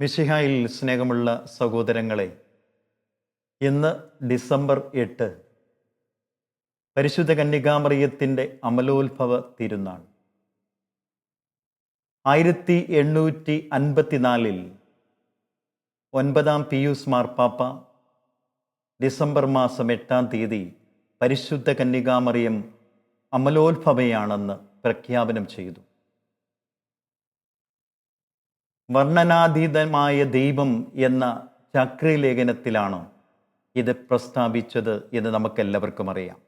മിശിഹായിൽ സ്നേഹമുള്ള സഹോദരങ്ങളെ ഇന്ന് ഡിസംബർ എട്ട് പരിശുദ്ധ കന്യകാമറിയത്തിന്റെ അമലോത്ഭവ തിരുനാൾ. ആയിരത്തി എണ്ണൂറ്റി അൻപത്തിനാലിൽ ഒൻപതാം പിയൂസ് മാർപ്പാപ്പ ഡിസംബർ മാസം എട്ടാം തീയതി പരിശുദ്ധ കന്യകാമറിയം അമലോത്ഭവയാണെന്ന് പ്രഖ്യാപനം ചെയ്തു. വർണനാതീതമായ ദൈവം എന്ന ചക്രലേഖനത്തിലാണ് ഇത് പ്രസ്താവിച്ചത് എന്ന് നമുക്കെല്ലാവർക്കും അറിയാം.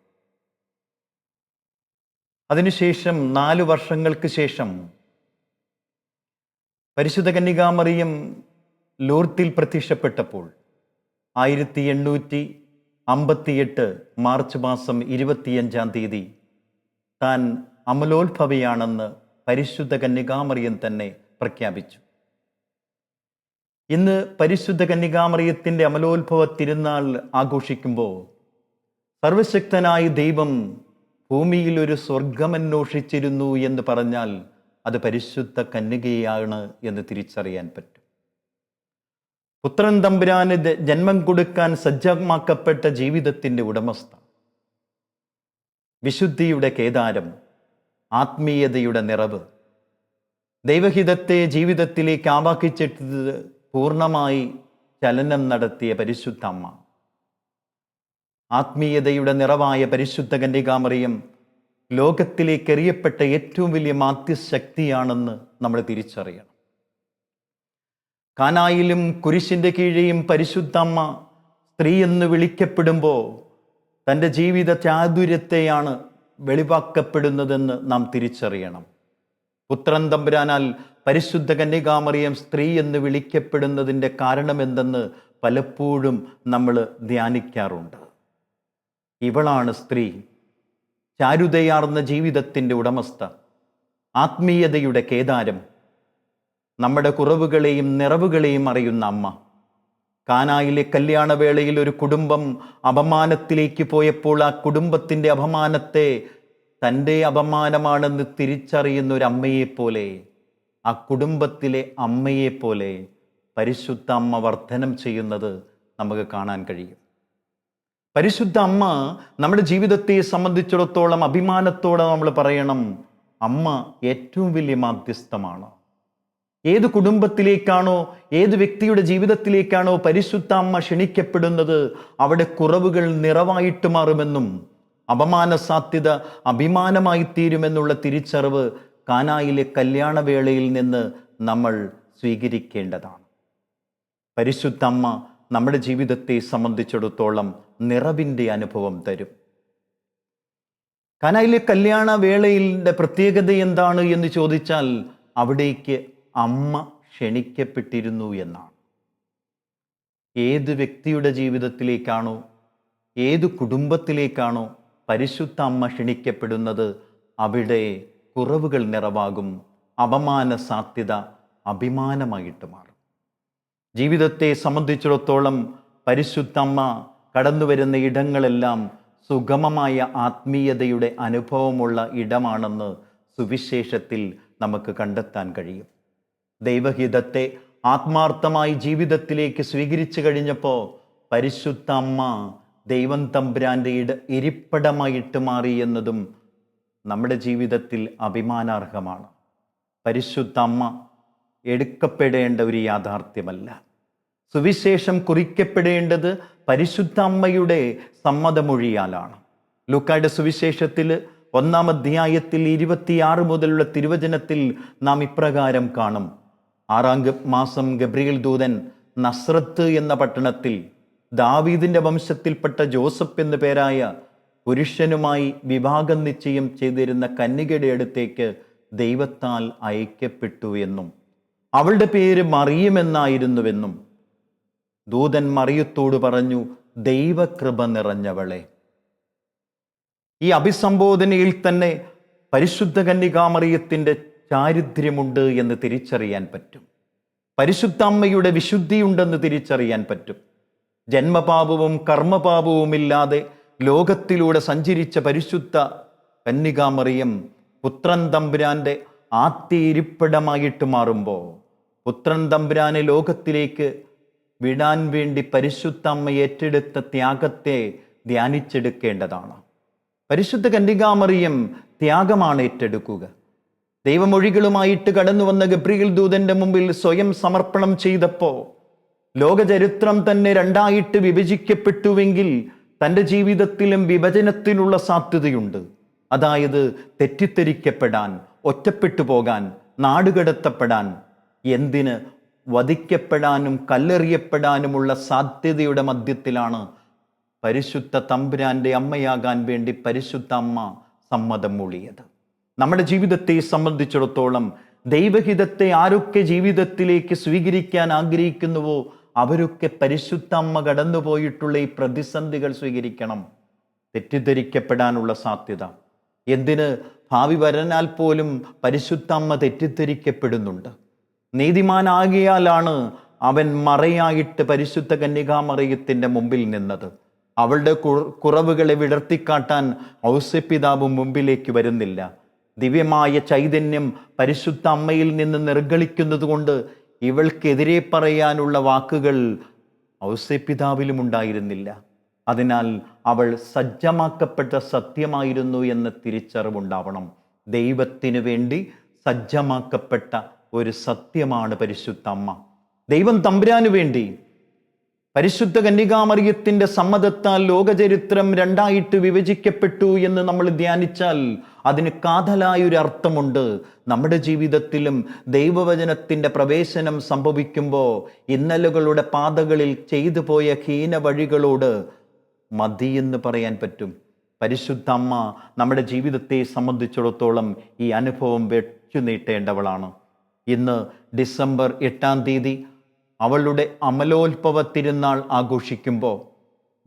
അതിനുശേഷം നാല് വർഷങ്ങൾക്ക് ശേഷം പരിശുദ്ധ കന്യകാമറിയം ലൂർത്തിൽ പ്രത്യക്ഷപ്പെട്ടപ്പോൾ ആയിരത്തി എണ്ണൂറ്റി അമ്പത്തിയെട്ട് മാർച്ച് മാസം ഇരുപത്തിയഞ്ചാം തീയതി താൻ അമലോത്ഭവയാണെന്ന് പരിശുദ്ധ കന്യകാമറിയം തന്നെ പ്രഖ്യാപിച്ചു. ഇന്ന് പരിശുദ്ധ കന്യകാമറിയത്തിന്റെ അമലോത്ഭവ തിരുനാൾ ആഘോഷിക്കുമ്പോൾ സർവശക്തനായ ദൈവം ഭൂമിയിൽ ഒരു സ്വർഗമന്വേഷിച്ചിരുന്നു എന്ന് പറഞ്ഞാൽ അത് പരിശുദ്ധ കന്യകയാണ് എന്ന് തിരിച്ചറിയാൻ പറ്റും. പുത്രൻ തമ്പുരാന് ജന്മം കൊടുക്കാൻ സജ്ജമാക്കപ്പെട്ട ജീവിതത്തിന്റെ ഉടമസ്ഥ. വിശുദ്ധിയുടെ കേദാരം ആത്മീയതയുടെ നിറവ് ദൈവഹിതത്തെ ജീവിതത്തിലേക്ക് ആവാഹിച്ചിട്ട് പൂർണമായി ചലനം നടത്തിയ പരിശുദ്ധ അമ്മ. ആത്മീയതയുടെ നിറവായ പരിശുദ്ധ കന്യകാമറിയം ലോകത്തിലേക്ക് എറിയപ്പെട്ട ഏറ്റവും വലിയ മാധ്യശക്തിയാണെന്ന് നമ്മൾ തിരിച്ചറിയണം. കാനായിലും കുരിശിന്റെ കീഴെയും പരിശുദ്ധ അമ്മ സ്ത്രീ എന്ന് വിളിക്കപ്പെടുമ്പോൾ തന്റെ ജീവിത ചാതുര്യത്തെയാണ് വെളിവാക്കപ്പെടുന്നതെന്ന് നാം തിരിച്ചറിയണം. പുത്രൻ തമ്പുരാനാൽ പരിശുദ്ധ കന്യകാമറിയം സ്ത്രീ എന്ന് വിളിക്കപ്പെടുന്നതിന്റെ കാരണമെന്തെന്ന് പലപ്പോഴും നമ്മൾ ധ്യാനിക്കാറുണ്ട്. ഇവളാണ് സ്ത്രീ. ചാരുതയാർന്ന ജീവിതത്തിന്റെ ഉടമസ്ഥ. ആത്മീയതയുടെ കേദാരം. നമ്മുടെ കുറവുകളെയും നിറവുകളെയും അറിയുന്ന അമ്മ. കാനായിലെ കല്യാണവേളയിൽ ഒരു കുടുംബം അപമാനത്തിലേക്ക് പോയപ്പോൾ ആ കുടുംബത്തിന്റെ അപമാനത്തെ തന്റെ അപമാനമാണെന്ന് തിരിച്ചറിയുന്ന ഒരു അമ്മയെപ്പോലെ ആ കുടുംബത്തിലെ അമ്മയെപ്പോലെ പരിശുദ്ധ അമ്മ വർധനം ചെയ്യുന്നത് നമുക്ക് കാണാൻ കഴിയും. പരിശുദ്ധ അമ്മ നമ്മുടെ ജീവിതത്തെ സംബന്ധിച്ചിടത്തോളം അഭിമാനത്തോടെ നമ്മൾ പറയണം അമ്മ ഏറ്റവും വലിയ മാധ്യസ്ഥമാണ്. ഏത് കുടുംബത്തിലേക്കാണോ ഏത് വ്യക്തിയുടെ ജീവിതത്തിലേക്കാണോ പരിശുദ്ധ അമ്മ ക്ഷണിക്കപ്പെടുന്നത് അവിടെ കുറവുകൾ നിറവായിട്ട് മാറുമെന്നും അപമാന സാധ്യത അഭിമാനമായി തീരുമെന്നുള്ള തിരിച്ചറിവ് കാനായിലെ കല്യാണവേളയിൽ നിന്ന് നമ്മൾ സ്വീകരിക്കേണ്ടതാണ്. പരിശുദ്ധ അമ്മ നമ്മുടെ ജീവിതത്തെ സംബന്ധിച്ചിടത്തോളം നിറവിന്റെ അനുഭവം തരും. കാനായിലെ കല്യാണ വേളയിലെ പ്രത്യേകത എന്താണ് എന്ന് ചോദിച്ചാൽ അവിടേക്ക് അമ്മ ക്ഷണിക്കപ്പെട്ടിരുന്നു എന്നാണ്. ഏത് വ്യക്തിയുടെ ജീവിതത്തിലേക്കാണോ ഏത് കുടുംബത്തിലേക്കാണോ പരിശുദ്ധ അമ്മ ക്ഷണിക്കപ്പെടുന്നത് അവിടെ കുറവുകൾ നിറവാകും അപമാന സാധ്യത അഭിമാനമായിട്ട് മാറും. ജീവിതത്തെ സംബന്ധിച്ചിടത്തോളം പരിശുദ്ധമ്മ കടന്നുവരുന്ന കടന്നു വരുന്ന ഇടങ്ങളെല്ലാം സുഗമമായ ആത്മീയതയുടെ അനുഭവമുള്ള ഇടമാണെന്ന് സുവിശേഷത്തിൽ നമുക്ക് കണ്ടെത്താൻ കഴിയും. ദൈവഹിതത്തെ ആത്മാർത്ഥമായി ജീവിതത്തിലേക്ക് സ്വീകരിച്ചു കഴിഞ്ഞപ്പോൾ പരിശുദ്ധ അമ്മ ദൈവം തമ്പുരാന്റെ ഇട ഇരിപ്പിടമായിട്ട് മാറി എന്നതും നമ്മുടെ ജീവിതത്തിൽ അഭിമാനാർഹമാണ്. പരിശുദ്ധ അമ്മ എടുക്കപ്പെടേണ്ട ഒരു യാഥാർത്ഥ്യമല്ല. സുവിശേഷം കുറിക്കപ്പെടേണ്ടത് പരിശുദ്ധ അമ്മയുടെ സമ്മതമൊഴിയാലാണ്. ലൂക്കായുടെ സുവിശേഷത്തിൽ ഒന്നാം അധ്യായത്തിൽ ഇരുപത്തിയാറ് മുതലുള്ള തിരുവചനത്തിൽ നാം ഇപ്രകാരം കാണും. ആറാം മാസം ഗബ്രിയൽ ദൂതൻ നസ്രത്ത് എന്ന പട്ടണത്തിൽ ദാവീദിന്റെ വംശത്തിൽപ്പെട്ട ജോസഫ് എന്നു പേരായ പുരുഷനുമായി വിവാഹം നിശ്ചയം ചെയ്തിരുന്ന കന്യകയുടെ അടുത്തേക്ക് ദൈവത്താൽ അയക്കപ്പെട്ടു എന്നും അവളുടെ പേര് മറിയുമെന്നായിരുന്നുവെന്നും ദൂതൻ മറിയത്തോട് പറഞ്ഞു ദൈവകൃപ നിറഞ്ഞവളെ. ഈ അഭിസംബോധനയിൽ തന്നെ പരിശുദ്ധ കന്യകാമറിയത്തിന്റെ ചാരിദ്ര്യമുണ്ട് എന്ന് തിരിച്ചറിയാൻ പറ്റും. പരിശുദ്ധ അമ്മയുടെ വിശുദ്ധിയുണ്ടെന്ന് തിരിച്ചറിയാൻ പറ്റും. ജന്മപാപവും കർമ്മപാപവുമില്ലാതെ ലോകത്തിലൂടെ സഞ്ചരിച്ച പരിശുദ്ധ കന്യകാമറിയം പുത്രൻ തമ്പുരാന്റെ ആത്തിരിപ്പിടമായിട്ട് മാറുമ്പോൾ പുത്രൻ തമ്പുരാനെ ലോകത്തിലേക്ക് വിടാൻ വേണ്ടി പരിശുദ്ധ അമ്മ ഏറ്റെടുത്ത ത്യാഗത്തെ ധ്യാനിച്ചെടുക്കേണ്ടതാണ്. പരിശുദ്ധ കന്യകാമറിയം ത്യാഗമാണ് ഏറ്റെടുക്കുക. ദൈവമൊഴികളുമായിട്ട് കടന്നു വന്ന ഗബ്രിയിൽ ദൂതന്റെ മുമ്പിൽ സ്വയം സമർപ്പണം ചെയ്തപ്പോൾ ലോകചരിത്രം തന്നെ രണ്ടായിട്ട് വിഭജിക്കപ്പെട്ടുവെങ്കിൽ തന്റെ ജീവിതത്തിലും വിഭജനത്തിനുള്ള സാധ്യതയുണ്ട്. അതായത് തെറ്റിദ്ധരിക്കപ്പെടാൻ ഒറ്റപ്പെട്ടു പോകാൻ നാടുകടത്തപ്പെടാൻ എന്തിന് വധിക്കപ്പെടാനും കല്ലെറിയപ്പെടാനുമുള്ള സാധ്യതയുടെ മധ്യത്തിലാണ് പരിശുദ്ധ തമ്പുരാന്റെ അമ്മയാകാൻ വേണ്ടി പരിശുദ്ധ അമ്മ സമ്മതം മൂളിയത്. നമ്മുടെ ജീവിതത്തെ സംബന്ധിച്ചിടത്തോളം ദൈവഹിതത്തെ ആരൊക്കെ ജീവിതത്തിലേക്ക് സ്വീകരിക്കാൻ ആഗ്രഹിക്കുന്നുവോ അവരൊക്കെ പരിശുദ്ധ അമ്മ കടന്നുപോയിട്ടുള്ള ഈ പ്രതിസന്ധികൾ സ്വീകരിക്കണം. തെറ്റിദ്ധരിക്കപ്പെടാനുള്ള സാധ്യത. എന്തിന്? ഭാവി വരനാൽ പോലും പരിശുദ്ധ അമ്മ തെറ്റിദ്ധരിക്കപ്പെടുന്നുണ്ട്. നീതിമാനാകിയാലാണ് അവൻ മറയായിട്ട് പരിശുദ്ധ കന്യകാമറിയത്തിന്റെ മുമ്പിൽ നിന്നത്. അവളുടെ കുറവുകളെ വിടർത്തിക്കാട്ടാൻ ഔസ്യപിതാവ് മുമ്പിലേക്ക് വരുന്നില്ല. ദിവ്യമായ ചൈതന്യം പരിശുദ്ധ അമ്മയിൽ നിന്ന് നിർഗളിക്കുന്നത് കൊണ്ട് ഇവൾക്കെതിരെ പറയാനുള്ള വാക്കുകൾ ഔസപിതാവിലും ഉണ്ടായിരുന്നില്ല. അതിനാൽ അവൾ സജ്ജമാക്കപ്പെട്ട സത്യമായിരുന്നു എന്ന തിരിച്ചറിവുണ്ടാവണം. ദൈവത്തിനു വേണ്ടി സജ്ജമാക്കപ്പെട്ട ഒരു സത്യമാണ് പരിശുദ്ധ അമ്മ. ദൈവം തമ്പുരാനു വേണ്ടി പരിശുദ്ധ കന്യകാമറിയത്തിന്റെ സമ്മതത്താൽ ലോകചരിത്രം രണ്ടായിട്ട് വിഭജിക്കപ്പെട്ടു എന്ന് നമ്മൾ ധ്യാനിച്ചാൽ അതിന് കാതലായൊരു അർത്ഥമുണ്ട് നമ്മുടെ ജീവിതത്തിലും ദൈവവചനത്തിന്റെ പ്രവേശനം സംഭവിക്കുമ്പോൾ ഇന്നലുകളുടെ പാതകളിൽ ചെയ്തു പോയ ഹീന വഴികളോട് മതിയെന്ന് പറയാൻ പറ്റും. പരിശുദ്ധ അമ്മ നമ്മുടെ ജീവിതത്തെ സംബന്ധിച്ചിടത്തോളം ഈ അനുഭവം വെച്ചു നീട്ടേണ്ടവളാണ്. ഇന്ന് ഡിസംബർ എട്ടാം തീയതി അവളുടെ അമലോത്ഭവ തിരുനാൾ ആഘോഷിക്കുമ്പോൾ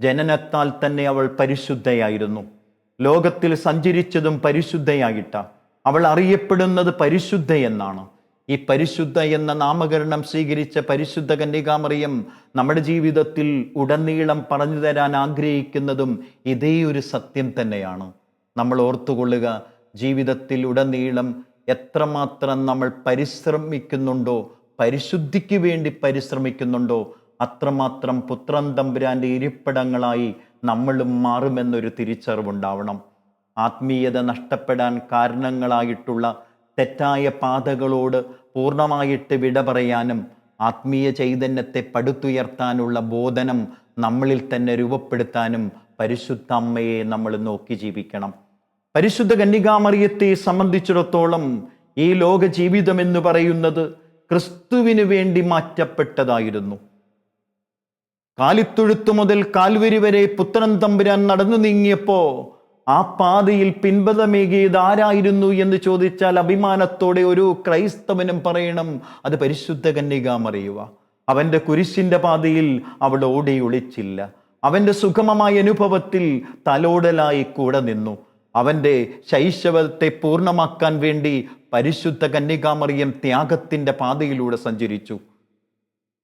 ജനനത്താൽ തന്നെ അവൾ പരിശുദ്ധയായിരുന്നു. ലോകത്തിൽ സഞ്ചരിച്ചതും പരിശുദ്ധയായിട്ട. അവൾ അറിയപ്പെടുന്നത് പരിശുദ്ധ എന്നാണ്. ഈ പരിശുദ്ധ എന്ന നാമകരണം സ്വീകരിച്ച പരിശുദ്ധ കന്യകാമറിയം നമ്മുടെ ജീവിതത്തിൽ ഉടനീളം പറഞ്ഞു തരാൻ ആഗ്രഹിക്കുന്നതും ഇതേ ഒരു സത്യം തന്നെയാണ്. നമ്മൾ ഓർത്തുകൊള്ളുക ജീവിതത്തിൽ ഉടനീളം എത്രമാത്രം നമ്മൾ പരിശ്രമിക്കുന്നുണ്ടോ പരിശുദ്ധിക്ക് വേണ്ടി പരിശ്രമിക്കുന്നുണ്ടോ അത്രമാത്രം പുത്രൻ തമ്പുരാന്റെ ഇരിപ്പിടങ്ങളായി നമ്മളും മാറുമെന്നൊരു തിരിച്ചറിവുണ്ടാവണം. ആത്മീയത നഷ്ടപ്പെടാൻ കാരണങ്ങളായിട്ടുള്ള തെറ്റായ പാതകളോട് പൂർണമായിട്ട് വിട പറയാനും ആത്മീയ ചൈതന്യത്തെ പടുത്തുയർത്താനുള്ള ബോധനം നമ്മളിൽ തന്നെ രൂപപ്പെടുത്താനും പരിശുദ്ധ അമ്മയെ നമ്മൾ നോക്കി ജീവിക്കണം. പരിശുദ്ധ കന്യകാമറിയത്തെ സംബന്ധിച്ചിടത്തോളം ഈ ലോക ജീവിതം എന്ന് പറയുന്നത് ക്രിസ്തുവിന് വേണ്ടി മാറ്റപ്പെട്ടതായിരുന്നു. കാലിത്തൊഴുത്തു മുതൽ കാൽവരി വരെ പുത്രൻ തമ്പുരാൻ നടന്നു നീങ്ങിയപ്പോ ആ പാതയിൽ പിൻബലമേകിയത് ആരായിരുന്നു എന്ന് ചോദിച്ചാൽ അഭിമാനത്തോടെ ഒരു ക്രൈസ്തവനും പറയണം അത് പരിശുദ്ധ കന്യക കന്യകാമറിയുക അവന്റെ കുരിശിന്റെ പാതയിൽ അവൾ ഓടി ഒളിച്ചില്ല. അവന്റെ സുഗമമായ അനുഭവത്തിൽ തലോടലായി കൂടെ നിന്നു. അവന്റെ ശൈശവത്തെ പൂർണമാക്കാൻ വേണ്ടി പരിശുദ്ധ കന്യകാമറിയം ത്യാഗത്തിന്റെ പാതയിലൂടെ സഞ്ചരിച്ചു.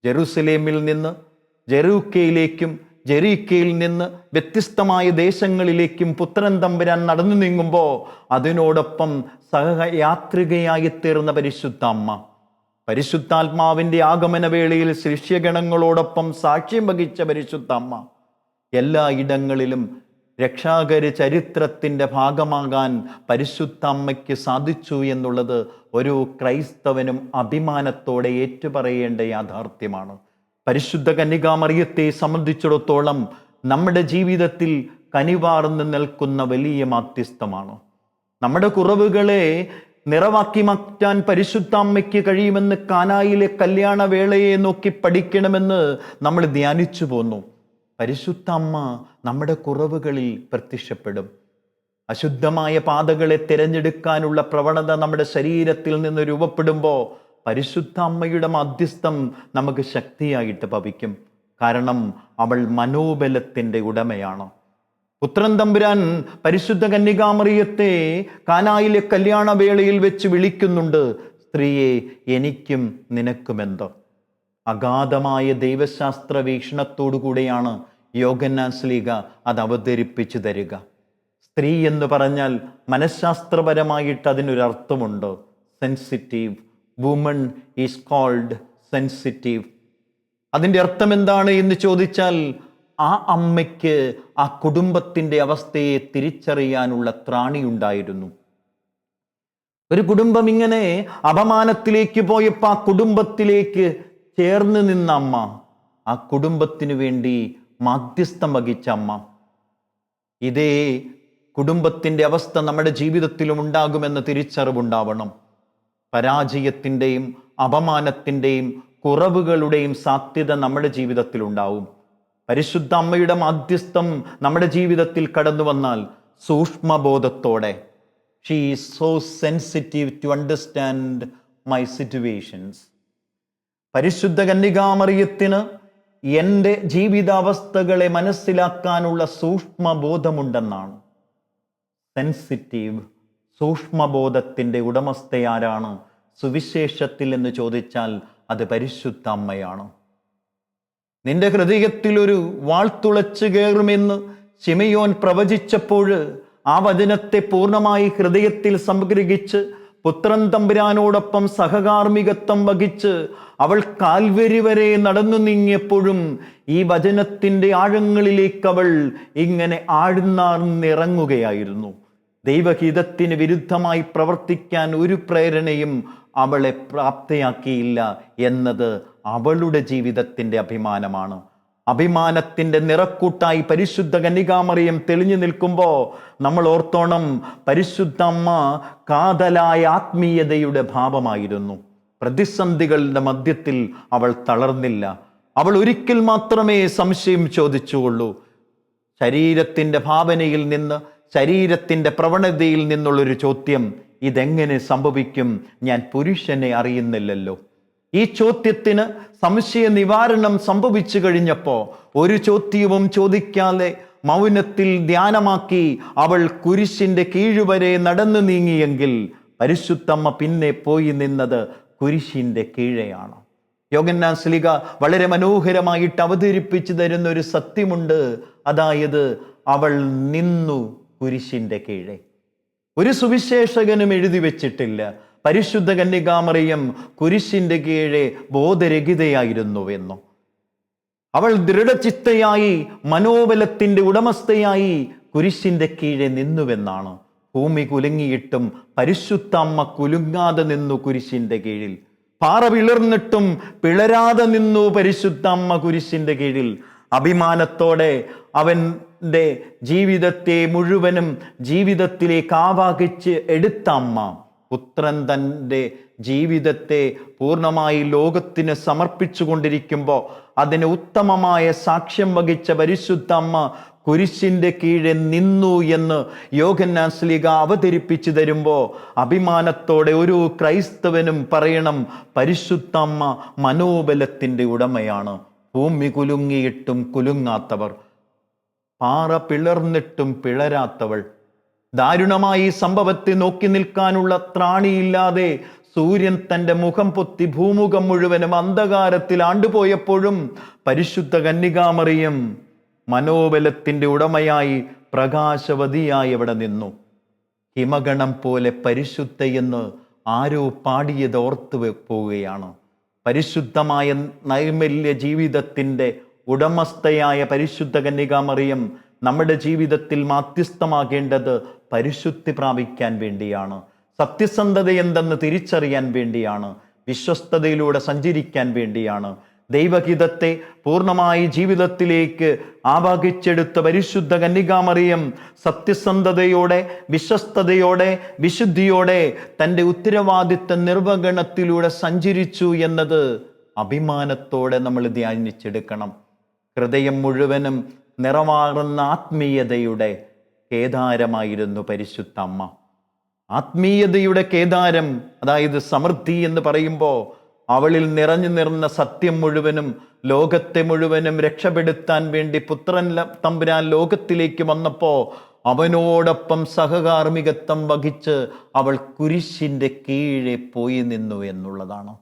ജെറുസലേമിൽ നിന്ന് ജെറൂക്കയിലേക്കും ജെറീക്കയിൽ നിന്ന് വ്യത്യസ്തമായ ദേശങ്ങളിലേക്കും പുത്രൻ തമ്പുരാൻ നടന്നു നീങ്ങുമ്പോൾ അതിനോടൊപ്പം സഹയാത്രികയായി തീർന്ന പരിശുദ്ധ അമ്മ. പരിശുദ്ധാത്മാവിന്റെ ആഗമനവേളയിൽ ശിഷ്യഗണങ്ങളോടൊപ്പം സാക്ഷ്യം വഹിച്ച പരിശുദ്ധ അമ്മ. എല്ലാ ഇടങ്ങളിലും രക്ഷാകര ചരിത്രത്തിന്റെ ഭാഗമാകാൻ പരിശുദ്ധ അമ്മയ്ക്ക് സാധിച്ചു എന്നുള്ളത് ഒരു ക്രൈസ്തവനും അഭിമാനത്തോടെ ഏറ്റുപറയേണ്ട യാഥാർത്ഥ്യമാണ്. പരിശുദ്ധ കന്യകാമറിയത്തെ സംബന്ധിച്ചിടത്തോളം നമ്മുടെ ജീവിതത്തിൽ കനിവാർന്ന് നിൽക്കുന്ന വലിയ മാധ്യസ്ഥമാണ്. നമ്മുടെ കുറവുകളെ നിറവാക്കി മാറ്റാൻ പരിശുദ്ധ അമ്മയ്ക്ക് കഴിയുമെന്ന് കാനായിലെ കല്യാണ വേളയെ നോക്കി പഠിക്കണമെന്ന് നമ്മൾ ധ്യാനിച്ചു പോന്നു. പരിശുദ്ധ അമ്മ നമ്മുടെ കുറവുകളിൽ പ്രത്യക്ഷപ്പെടും. അശുദ്ധമായ പാതകളെ തിരഞ്ഞെടുക്കാനുള്ള പ്രവണത നമ്മുടെ ശരീരത്തിൽ നിന്ന് രൂപപ്പെടുമ്പോൾ പരിശുദ്ധ അമ്മയുടെ മധ്യസ്ഥം നമുക്ക് ശക്തിയായിട്ട് ഭവിക്കും. കാരണം അവൾ മനോബലത്തിന്റെ ഉടമയാണ്. പുത്രൻ തമ്പുരാൻ പരിശുദ്ധ കന്യകാമറിയത്തെ കാനായിലെ കല്യാണവേളയിൽ വെച്ച് വിളിക്കുന്നുണ്ട്. സ്ത്രീയെ എനിക്കും നിനക്കുമെന്തോ? അഗാധമായ ദൈവശാസ്ത്ര വീക്ഷണത്തോടു കൂടെയാണ് യോഗന്നാൻ സ്ലീഗ അത് അവതരിപ്പിച്ചു തരിക. സ്ത്രീ എന്ന് പറഞ്ഞാൽ മനഃശാസ്ത്രപരമായിട്ട് അതിനൊരർത്ഥമുണ്ട്. Sensitive woman is called sensitive അതിന്റെ അർത്ഥം എന്താണ് എന്ന് ചോദിച്ചാൽ ആ അമ്മയ്ക്ക് ആ കുടുംബത്തിന്റെ അവസ്ഥയെ തിരിച്ചറിയാനുള്ള ത്രാണിയുണ്ടായിരുന്നു ഒരു കുടുംബം ഇങ്ങനെ അപമാനത്തിലേക്ക് പോയപ്പോൾ ആ കുടുംബത്തിലേക്ക് ചേർന്ന് നിന്ന അമ്മ ആ കുടുംബത്തിനു വേണ്ടി മാധ്യസ്ഥം വഹിച്ച അമ്മ. ഇതേ കുടുംബത്തിന്റെ അവസ്ഥ നമ്മുടെ ജീവിതത്തിലും ഉണ്ടാകുമെന്ന തിരിച്ചറിവുണ്ടാവണം. പരാജയത്തിന്റെയും അപമാനത്തിന്റെയും കുറവുകളുടെയും സാധ്യത നമ്മുടെ ജീവിതത്തിൽ ഉണ്ടാവും പരിശുദ്ധ അമ്മയുടെ മാധ്യസ്ഥം നമ്മുടെ ജീവിതത്തിൽ കടന്നു വന്നാൽ സൂക്ഷ്മബോധത്തോടെ. She is so sensitive to understand my situations പരിശുദ്ധ കന്യകാമറിയത്തിന് എന്റെ ജീവിതാവസ്ഥകളെ മനസ്സിലാക്കാനുള്ള സൂക്ഷ്മബോധമുണ്ടെന്നാണ്. സെൻസിറ്റീവ് സൂക്ഷ്മബോധത്തിന്റെ ഉടമസ്ഥയാരാണ് സുവിശേഷത്തിൽ എന്ന് ചോദിച്ചാൽ അത് പരിശുദ്ധ അമ്മയാണ്. നിന്റെ ഹൃദയത്തിലൊരു വാൾത്തുളച്ചു കയറുമെന്ന് ശിമയോൻ പ്രവചിച്ചപ്പോൾ ആ വചനത്തെ പൂർണമായി ഹൃദയത്തിൽ സംഗ്രഹിച്ച് പുത്രൻ തമ്പുരാനോടൊപ്പം സഹകാർമ്മികത്വം വഹിച്ച് അവൾ കാൽവരി വരെ നടന്നു നീങ്ങിയപ്പോഴും ഈ വചനത്തിന്റെ ആഴങ്ങളിലേക്ക് അവൾ ഇങ്ങനെ ആഴ്ന്നാർന്നിറങ്ങുകയായിരുന്നു. ദൈവഹിതത്തിന് വിരുദ്ധമായി പ്രവർത്തിക്കാൻ ഒരു പ്രേരണയും അവളെ പ്രാപ്തയാക്കിയില്ല എന്നത് അവളുടെ ജീവിതത്തിന്റെ അഭിമാനമാണ്. അഭിമാനത്തിന്റെ നിറക്കൂട്ടായി പരിശുദ്ധ കന്യകാമറിയം തെളിഞ്ഞു നിൽക്കുമ്പോൾ നമ്മൾ ഓർത്തോണം പരിശുദ്ധ അമ്മ കാതലായ ആത്മീയതയുടെ ഭാവമായിരുന്നു. പ്രതിസന്ധികളുടെ മധ്യത്തിൽ അവൾ തളർന്നില്ല. അവൾ ഒരിക്കൽ മാത്രമേ സംശയം ചോദിച്ചുള്ളൂ ശരീരത്തിന്റെ ഭാവനയിൽ നിന്ന് ശരീരത്തിന്റെ പ്രവണതയിൽ നിന്നുള്ളൊരു ചോദ്യം ഇതെങ്ങനെ സംഭവിക്കും? ഞാൻ പുരുഷനെ അറിയുന്നില്ലല്ലോ. ഈ ചോദ്യത്തിന് സംശയ നിവാരണം സംഭവിച്ചു കഴിഞ്ഞപ്പോൾ ഒരു ചോദ്യവും ചോദിക്കാതെ മൗനത്തിൽ ധ്യാനമാക്കി അവൾ കുരിശിന്റെ കീഴുവരെ നടന്നു നീങ്ങിയെങ്കിൽ പരിശുദ്ധമ്മ പിന്നെ പോയി നിന്നത് കുരിശിന്റെ കീഴെയാണ്. യോഗന്നാൻ സ്ലിക വളരെ മനോഹരമായിട്ട് അവതരിപ്പിച്ചു തരുന്ന ഒരു സത്യമുണ്ട്. അതായത് അവൾ നിന്നു കുരിശിന്റെ കീഴെ. ഒരു സുവിശേഷകനും എഴുതി വെച്ചിട്ടില്ല. പരിശുദ്ധ കന്യകാമറിയം കുരിശിന്റെ കീഴെ ബോധരഹിതയായിരുന്നുവെന്നു. അവൾ ദൃഢചിത്തയായി മനോബലത്തിന്റെ ഉടമസ്ഥയായി കുരിശിന്റെ കീഴെ നിന്നുവെന്നാണ്. ഭൂമി കുലുങ്ങിയിട്ടും പരിശുദ്ധ അമ്മ കുലുങ്ങാതെ നിന്നു കുരിശിന്റെ കീഴിൽ. പാറ പിളർന്നിട്ടും പിളരാതെ നിന്നു പരിശുദ്ധ അമ്മ കുരിശിന്റെ കീഴിൽ. അഭിമാനത്തോടെ അവന്റെ ജീവിതത്തെ മുഴുവനും ജീവിതത്തിലേക്ക് ആവാഹിച്ച് എടുത്ത അമ്മ. പുത്രൻ തന്റെ ജീവിതത്തെ പൂർണമായി ലോകത്തിന് സമർപ്പിച്ചു കൊണ്ടിരിക്കുമ്പോൾ അതിന് ഉത്തമമായ സാക്ഷ്യം വഹിച്ച പരിശുദ്ധ അമ്മ കുരിശിന്റെ കീഴെ നിന്നു എന്ന് യോഗന്നാസ്ലിക അവതരിപ്പിച്ചു തരുമ്പോൾ അഭിമാനത്തോടെ ഒരു ക്രൈസ്തവനും പറയണം പരിശുദ്ധ അമ്മ മനോബലത്തിന്റെ ഉടമയാണ്. ഭൂമി കുലുങ്ങിയിട്ടും കുലുങ്ങാത്തവർ. പാറ പിളർന്നിട്ടും പിളരാത്തവൾ. ദാരുണമായി സംഭവത്തെ നോക്കി നിൽക്കാനുള്ള ത്രാണിയില്ലാതെ സൂര്യൻ തന്റെ മുഖം പൊത്തി ഭൂമുഖം മുഴുവനും അന്ധകാരത്തിൽ ആണ്ടുപോയപ്പോഴും പരിശുദ്ധ കന്യകാമറിയും മനോബലത്തിന്റെ ഉടമയായി പ്രകാശവതിയായി അവിടെ നിന്നു. ഹിമഗണം പോലെ പരിശുദ്ധയെന്ന് ആരോ പാടിയത് ഓർത്തു പോവുകയാണ്. പരിശുദ്ധമായ നൈർമല്യ ജീവിതത്തിന്റെ ഉടമസ്ഥയായ പരിശുദ്ധ കന്യകാമറിയം നമ്മുടെ ജീവിതത്തിൽ മാധ്യസ്ഥമാകേണ്ടത് പരിശുദ്ധി പ്രാപിക്കാൻ വേണ്ടിയാണ്. സത്യസന്ധത എന്തെന്ന് തിരിച്ചറിയാൻ വേണ്ടിയാണ്. വിശ്വസ്തതയിലൂടെ സഞ്ചരിക്കാൻ വേണ്ടിയാണ്. ദൈവഹിതത്തെ പൂർണമായി ജീവിതത്തിലേക്ക് ആവാഹിച്ചെടുത്ത പരിശുദ്ധ കന്യകാമറിയം സത്യസന്ധതയോടെ വിശ്വസ്തയോടെ വിശുദ്ധിയോടെ തന്റെ ഉത്തരവാദിത്ത നിർവഹണത്തിലൂടെ സഞ്ചരിച്ചു എന്നത് അഭിമാനത്തോടെ നമ്മൾ ധ്യാനിച്ചെടുക്കണം. ഹൃദയം മുഴുവനും നിറമാറുന്ന ആത്മീയതയുടെ കേദാരമായിരുന്നു പരിശുദ്ധ അമ്മ. ആത്മീയതയുടെ കേദാരം അതായത് സമൃദ്ധി എന്ന് പറയുമ്പോൾ അവളിൽ നിറഞ്ഞു നിറഞ്ഞ സത്യം മുഴുവനും ലോകത്തെ മുഴുവനും രക്ഷപ്പെടുത്താൻ വേണ്ടി പുത്രൻ തമ്പുരാൻ ലോകത്തിലേക്ക് വന്നപ്പോൾ അവനോടൊപ്പം സഹകാർമ്മികത്വം വഹിച്ച് അവൾ കുരിശിന്റെ കീഴെ പോയി നിന്നു എന്നുള്ളതാണ്.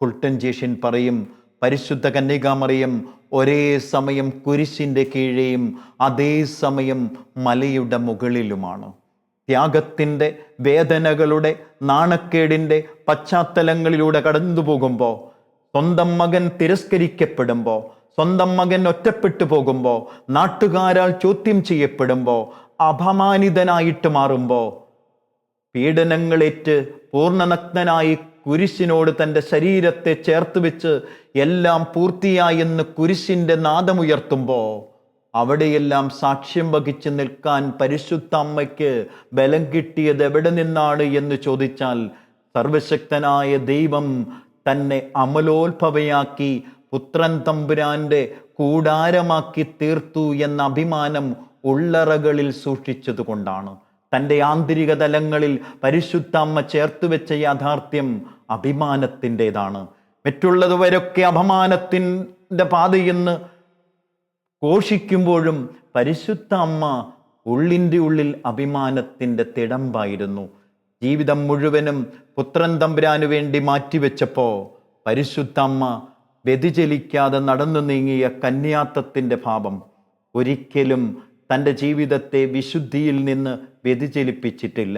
ഫുൾട്ടൻ ജേഷൻ പറയും പരിശുദ്ധ കന്യകാമറിയം ഒരേ സമയം കുരിശിന്റെ കീഴെയും അതേ സമയം മലയുടെ മുകളിലുമാണ്. ത്യാഗത്തിന്റെ വേദനകളുടെ നാണക്കേടിന്റെ പശ്ചാത്തലങ്ങളിലൂടെ കടന്നു പോകുമ്പോൾ സ്വന്തം മകൻ തിരസ്കരിക്കപ്പെടുമ്പോൾ സ്വന്തം മകൻ ഒറ്റപ്പെട്ടു പോകുമ്പോൾ നാട്ടുകാരാൽ ചോദ്യം ചെയ്യപ്പെടുമ്പോൾ അപമാനിതനായിട്ട് മാറുമ്പോൾ പീഡനങ്ങളേറ്റ് പൂർണനഗ്നനായി കുരിശിനോട് തന്റെ ശരീരത്തെ ചേർത്ത് വെച്ച് എല്ലാം പൂർത്തിയായി എന്ന് കുരിശിന്റെ നാദമുയർത്തുമ്പോൾ അവിടെയെല്ലാം സാക്ഷ്യം വഹിച്ച് നിൽക്കാൻ പരിശുദ്ധ അമ്മയ്ക്ക് ബലം കിട്ടിയത് എവിടെ നിന്നാണ് എന്ന് ചോദിച്ചാൽ സർവശക്തനായ ദൈവം തന്നെ അമലോത്ഭവയാക്കി പുത്രൻ തമ്പുരാന്റെ കൂടാരമാക്കി തീർത്തു എന്ന അഭിമാനം ഉള്ളറകളിൽ സൂക്ഷിച്ചതുകൊണ്ടാണ്. തന്റെ ആന്തരിക തലങ്ങളിൽ പരിശുദ്ധ അമ്മ ചേർത്ത് വെച്ച യാഥാർത്ഥ്യം അഭിമാനത്തിന്റെതാണ്. മറ്റുള്ളതുവരൊക്കെ അപമാനത്തിന്റെ പാതയെന്ന് ഘോഷിക്കുമ്പോഴും പരിശുദ്ധ അമ്മ ഉള്ളിന്റെ ഉള്ളിൽ അഭിമാനത്തിന്റെ തിടമ്പായിരുന്നു. ജീവിതം മുഴുവനും പുത്രൻ തമ്പുരാനു വേണ്ടി മാറ്റിവെച്ചപ്പോൾ പരിശുദ്ധ അമ്മ വ്യതിചലിക്കാതെ നടന്നു നീങ്ങിയ കന്യാത്തത്തിന്റെ ഭാവം ഒരിക്കലും തന്റെ ജീവിതത്തെ വിശുദ്ധിയിൽ നിന്ന് വ്യതിചലിപ്പിച്ചിട്ടില്ല.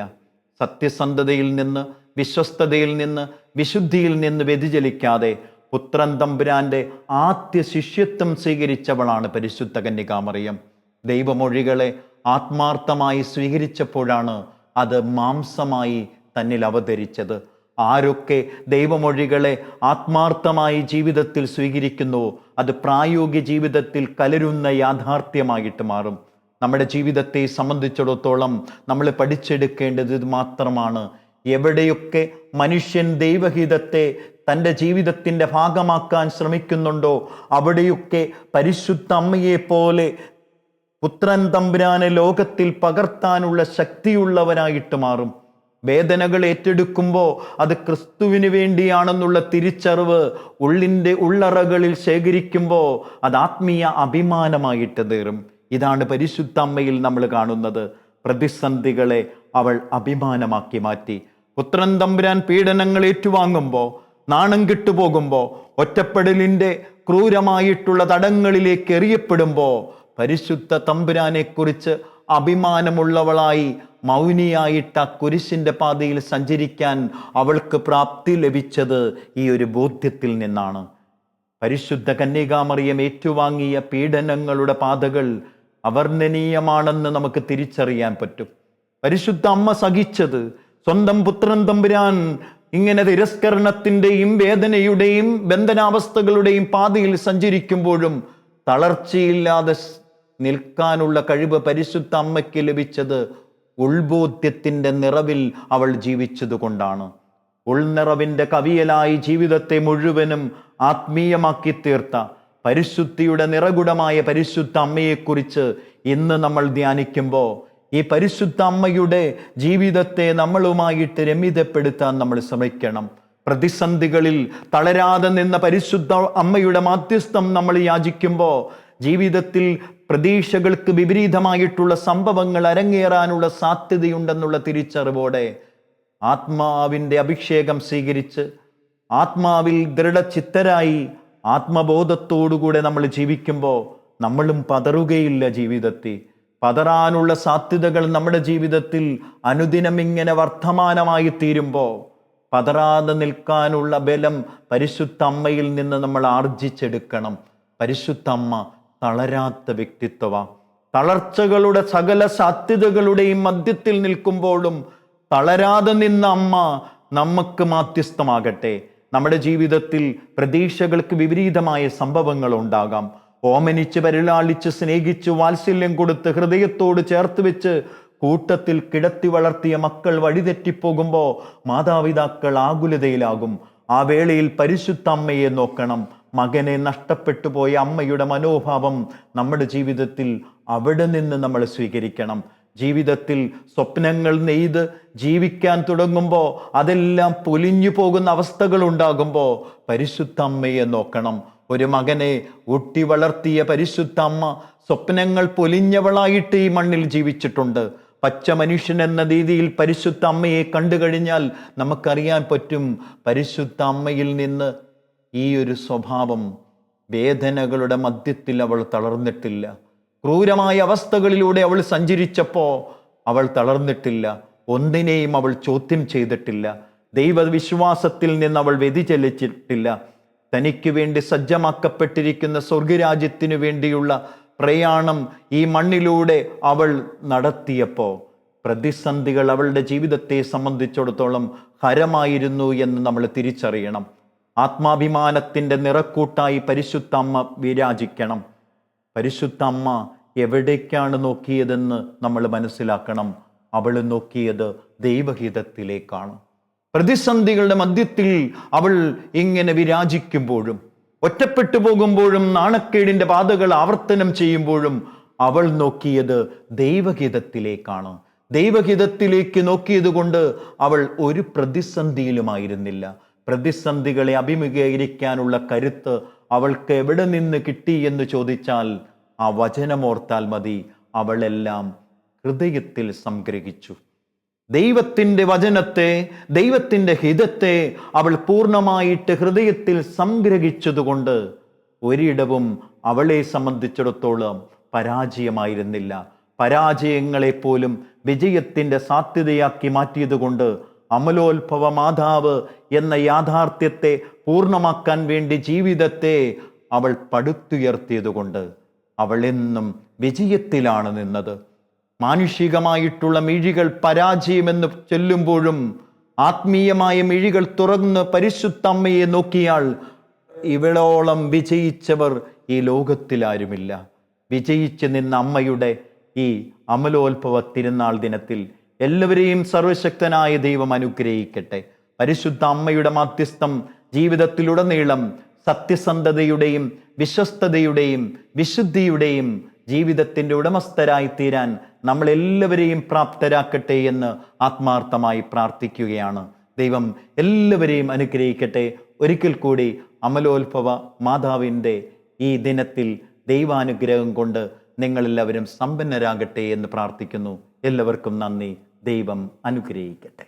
സത്യസന്ധതയിൽ നിന്ന് വിശ്വസ്തതയിൽ നിന്ന് വിശുദ്ധിയിൽ നിന്ന് വ്യതിചലിക്കാതെ പുത്രൻ തമ്പുരാന്റെ ആദ്യ ശിഷ്യത്വം സ്വീകരിച്ചവളാണ് പരിശുദ്ധ കന്യകാമറിയം ദൈവമൊഴികളെ ആത്മാർത്ഥമായി സ്വീകരിച്ചപ്പോഴാണ് അത് മാംസമായി തന്നിൽ അവതരിച്ചത്. ആരൊക്കെ ദൈവമൊഴികളെ ആത്മാർത്ഥമായി ജീവിതത്തിൽ സ്വീകരിക്കുന്നു അത് പ്രായോഗിക ജീവിതത്തിൽ കലരുന്ന യാഥാർത്ഥ്യമായിട്ട് മാറും. നമ്മുടെ ജീവിതത്തെ സംബന്ധിച്ചിടത്തോളം നമ്മൾ പഠിച്ചെടുക്കേണ്ടത് മാത്രമാണ്. എവിടെയൊക്കെ മനുഷ്യൻ ദൈവഹിതത്തെ തന്റെ ജീവിതത്തിന്റെ ഭാഗമാക്കാൻ ശ്രമിക്കുന്നുണ്ടോ അവിടെയൊക്കെ പരിശുദ്ധ അമ്മയെപ്പോലെ പുത്രൻ തമ്പുരാനെ ലോകത്തിൽ പകർത്താനുള്ള ശക്തിയുള്ളവനായിട്ട് മാറും. വേദനകൾ ഏറ്റെടുക്കുമ്പോൾ അത് ക്രിസ്തുവിന് വേണ്ടിയാണെന്നുള്ള തിരിച്ചറിവ് ഉള്ളിന്റെ ഉള്ളറകളിൽ ശേഖരിക്കുമ്പോൾ അത് ആത്മീയ അഭിമാനമായിട്ട് തീറും ഇതാണ് പരിശുദ്ധ അമ്മയിൽ നമ്മൾ കാണുന്നത്. പ്രതിസന്ധികളെ അവൾ അഭിമാനമാക്കി മാറ്റി. പുത്രൻ തമ്പുരാൻ പീഡനങ്ങൾ ഏറ്റുവാങ്ങുമ്പോൾ നാണം കിട്ടുപോകുമ്പോൾ ഒറ്റപ്പെടലിന്റെ ക്രൂരമായിട്ടുള്ള തടങ്ങളിലേക്ക് എറിയപ്പെടുമ്പോൾ പരിശുദ്ധ തമ്പുരാനെക്കുറിച്ച് അഭിമാനമുള്ളവളായി മൗനിയായിട്ട് ആ കുരിശിന്റെ പാതയിൽ സഞ്ചരിക്കാൻ അവൾക്ക് പ്രാപ്തി ലഭിച്ചത് ഈ ഒരു ബോധ്യത്തിൽ നിന്നാണ്. പരിശുദ്ധ കന്യകാമറിയം ഏറ്റുവാങ്ങിയ പീഡനങ്ങളുടെ പാതകൾ അവർണനീയമാണെന്ന് നമുക്ക് തിരിച്ചറിയാൻ പറ്റും. പരിശുദ്ധ അമ്മ സഹിച്ചത് സ്വന്തം പുത്രൻ തമ്പുരാൻ ഇങ്ങനെ തിരസ്കരണത്തിന്റെയും വേദനയുടെയും ബന്ധനാവസ്ഥകളുടെയും പാതയിൽ സഞ്ചരിക്കുമ്പോഴും തളർച്ചയില്ലാതെ നിൽക്കാനുള്ള കഴിവ് പരിശുദ്ധ അമ്മയ്ക്ക് ലഭിച്ചത് ഉൾബോധ്യത്തിന്റെ നിറവിൽ അവൾ ജീവിച്ചതുകൊണ്ടാണ്. ഉൾനിറവിന്റെ കവിയലായി ജീവിതത്തെ മുഴുവനും ആത്മീയമാക്കി തീർത്ത പരിശുദ്ധിയുടെ നിറകുടമായ പരിശുദ്ധ അമ്മയെക്കുറിച്ച് ഇന്ന് നമ്മൾ ധ്യാനിക്കുമ്പോൾ ഈ പരിശുദ്ധ അമ്മയുടെ ജീവിതത്തെ നമ്മളുമായിട്ട് രമിതപ്പെടുത്താൻ നമ്മൾ ശ്രമിക്കണം. പ്രതിസന്ധികളിൽ തളരാതെ നിന്ന പരിശുദ്ധ അമ്മയുടെ മാധ്യസ്ഥം നമ്മൾ യാചിക്കുമ്പോൾ ജീവിതത്തിൽ പ്രതീക്ഷകൾക്ക് വിപരീതമായിട്ടുള്ള സംഭവങ്ങൾ അരങ്ങേറാനുള്ള സാധ്യതയുണ്ടെന്നുള്ള തിരിച്ചറിവോടെ ആത്മാവിന്റെ അഭിഷേകം സ്വീകരിച്ച് ആത്മാവിൽ ദൃഢചിത്തരായി ആത്മബോധത്തോടുകൂടെ നമ്മൾ ജീവിക്കുമ്പോൾ നമ്മളും പതറുകയില്ല ജീവിതത്തിൽ. പതറാനുള്ള സാധ്യതകൾ നമ്മുടെ ജീവിതത്തിൽ അനുദിനം ഇങ്ങനെ വർത്തമാനമായി തീരുമ്പോൾ പതറാതെ നിൽക്കാനുള്ള ബലം പരിശുദ്ധ അമ്മയിൽ നിന്ന് നമ്മൾ ആർജിച്ചെടുക്കണം. പരിശുദ്ധ അമ്മ തളരാത്ത വ്യക്തിത്വ തളർച്ചകളുടെ സകല സാധ്യതകളുടെയും മധ്യത്തിൽ നിൽക്കുമ്പോഴും തളരാതെ നിന്ന അമ്മ നമുക്ക് മാധ്യസ്ഥമാകട്ടെ. നമ്മുടെ ജീവിതത്തിൽ പ്രതീക്ഷകൾക്ക് വിപരീതമായ സംഭവങ്ങൾ ഉണ്ടാകാം ഓമനിച്ച് പരിലാളിച്ച് സ്നേഹിച്ച് വാത്സല്യം കൊടുത്ത് ഹൃദയത്തോട് ചേർത്ത് വെച്ച് കൂട്ടത്തിൽ കിടത്തി വളർത്തിയ മക്കൾ വഴിതെറ്റിപ്പോകുമ്പോൾ മാതാപിതാക്കൾ ആകുലതയിലാകും. ആ വേളയിൽ പരിശുദ്ധ അമ്മയെ നോക്കണം. മകനെ നഷ്ടപ്പെട്ടു പോയ അമ്മയുടെ മനോഭാവം നമ്മുടെ ജീവിതത്തിൽ അവിടെ നിന്ന് നമ്മൾ സ്വീകരിക്കണം. ജീവിതത്തിൽ സ്വപ്നങ്ങൾ നെയ്ത് ജീവിക്കാൻ തുടങ്ങുമ്പോൾ അതെല്ലാം പൊലിഞ്ഞു പോകുന്ന അവസ്ഥകൾ ഉണ്ടാകുമ്പോൾ പരിശുദ്ധ അമ്മയെ നോക്കണം. ഒരു മകനെ ഊട്ടി വളർത്തിയ പരിശുദ്ധ അമ്മ സ്വപ്നങ്ങൾ പൊലിഞ്ഞവളായിട്ട് ഈ മണ്ണിൽ ജീവിച്ചിട്ടുണ്ട്. പച്ച മനുഷ്യൻ എന്ന രീതിയിൽ പരിശുദ്ധ അമ്മയെ കണ്ടു കഴിഞ്ഞാൽ നമുക്കറിയാൻ പറ്റും പരിശുദ്ധ അമ്മയിൽ നിന്ന് ഈ ഒരു സ്വഭാവം വേദനകളുടെ മധ്യത്തിൽ അവൾ തളർന്നിട്ടില്ല. ക്രൂരമായ അവസ്ഥകളിലൂടെ അവൾ സഞ്ചരിച്ചപ്പോൾ അവൾ തളർന്നിട്ടില്ല. ഒന്നിനെയും അവൾ ചോദ്യം ചെയ്തിട്ടില്ല. ദൈവവിശ്വാസത്തിൽ നിന്ന് അവൾ വ്യതിചലിച്ചിട്ടില്ല. തനിക്ക് വേണ്ടി സജ്ജമാക്കപ്പെട്ടിരിക്കുന്ന സ്വർഗരാജ്യത്തിനു വേണ്ടിയുള്ള പ്രയാണം ഈ മണ്ണിലൂടെ അവൾ നടത്തിയപ്പോൾ പ്രതിസന്ധികൾ അവളുടെ ജീവിതത്തെ സംബന്ധിച്ചിടത്തോളം ഹരമായിരുന്നു എന്ന് നമ്മൾ തിരിച്ചറിയണം. ആത്മാഭിമാനത്തിന്റെ നിറക്കൂട്ടായി പരിശുദ്ധ അമ്മ വിരാജിക്കണം. പരിശുദ്ധ അമ്മ എവിടേക്കാണ് നോക്കിയതെന്ന് നമ്മൾ മനസ്സിലാക്കണം. അവൾ നോക്കിയത് ദൈവഹിതത്തിലേക്കാണ്. പ്രതിസന്ധികളുടെ മധ്യത്തിൽ അവൾ ഇങ്ങനെ വിരാജിക്കുമ്പോഴും ഒറ്റപ്പെട്ടു പോകുമ്പോഴും നാണക്കേടിന്റെ പാതകൾ ആവർത്തനം ചെയ്യുമ്പോഴും അവൾ നോക്കിയത് ദൈവഗീതത്തിലേക്കാണ് ദൈവഗീതത്തിലേക്ക് നോക്കിയത് കൊണ്ട് അവൾ ഒരു പ്രതിസന്ധിയിലുമായിരുന്നില്ല. പ്രതിസന്ധികളെ അഭിമുഖീകരിക്കാനുള്ള കരുത്ത് അവൾക്ക് എവിടെ നിന്ന് കിട്ടി എന്ന് ചോദിച്ചാൽ ആ വചനമോർത്താൽ മതി. അവളെല്ലാം ഹൃദയത്തിൽ സംഗ്രഹിച്ചു. ദൈവത്തിന്റെ വചനത്തെ ദൈവത്തിന്റെ ഹിതത്തെ അവൾ പൂർണമായിട്ട് ഹൃദയത്തിൽ സംഗ്രഹിച്ചതുകൊണ്ട് ഒരിടവും അവളെ സംബന്ധിച്ചിടത്തോളം പരാജയമായിരുന്നില്ല. പരാജയങ്ങളെപ്പോലും വിജയത്തിന്റെ സാധ്യതയാക്കി മാറ്റിയതുകൊണ്ട് അമലോത്ഭവ മാതാവ് എന്ന യാഥാർത്ഥ്യത്തെ പൂർണമാക്കാൻ വേണ്ടി ജീവിതത്തെ അവൾ പടുത്തുയർത്തിയതുകൊണ്ട് അവളെന്നും വിജയത്തിലാണ് നിന്നത്. മാനുഷികമായിട്ടുള്ള മിഴികൾ പരാജയമെന്ന് ചൊല്ലുമ്പോഴും ആത്മീയമായ മിഴികൾ തുറന്ന് പരിശുദ്ധ അമ്മയെ നോക്കിയാൽ ഇവളോളം വിജയിച്ചവർ ഈ ലോകത്തിലാരുമില്ല. വിജയിച്ച് നിന്ന അമ്മയുടെ ഈ അമലോത്ഭവ തിരുനാൾ ദിനത്തിൽ എല്ലാവരെയും സർവശക്തനായ ദൈവം അനുഗ്രഹിക്കട്ടെ. പരിശുദ്ധ അമ്മയുടെ മാധ്യസ്ഥം ജീവിതത്തിലുടനീളം സത്യസന്ധതയുടെയും വിശ്വസ്തതയുടെയും വിശുദ്ധിയുടെയും ജീവിതത്തിന്റെ ഉടമസ്ഥരായി തീരാൻ നമ്മളെല്ലാവരെയും പ്രാപ്തരാക്കട്ടെ എന്ന് ആത്മാർത്ഥമായി പ്രാർത്ഥിക്കുകയാണ്. ദൈവം എല്ലാവരെയും അനുഗ്രഹിക്കട്ടെ. ഒരിക്കൽ കൂടി അമലോത്ഭവ മാതാവിന്റെ ഈ ദിനത്തിൽ ദൈവാനുഗ്രഹം കൊണ്ട് നിങ്ങളെല്ലാവരും സമ്പന്നരാകട്ടെ എന്ന് പ്രാർത്ഥിക്കുന്നു. എല്ലാവർക്കും നന്ദി. ദൈവം അനുഗ്രഹിക്കട്ടെ.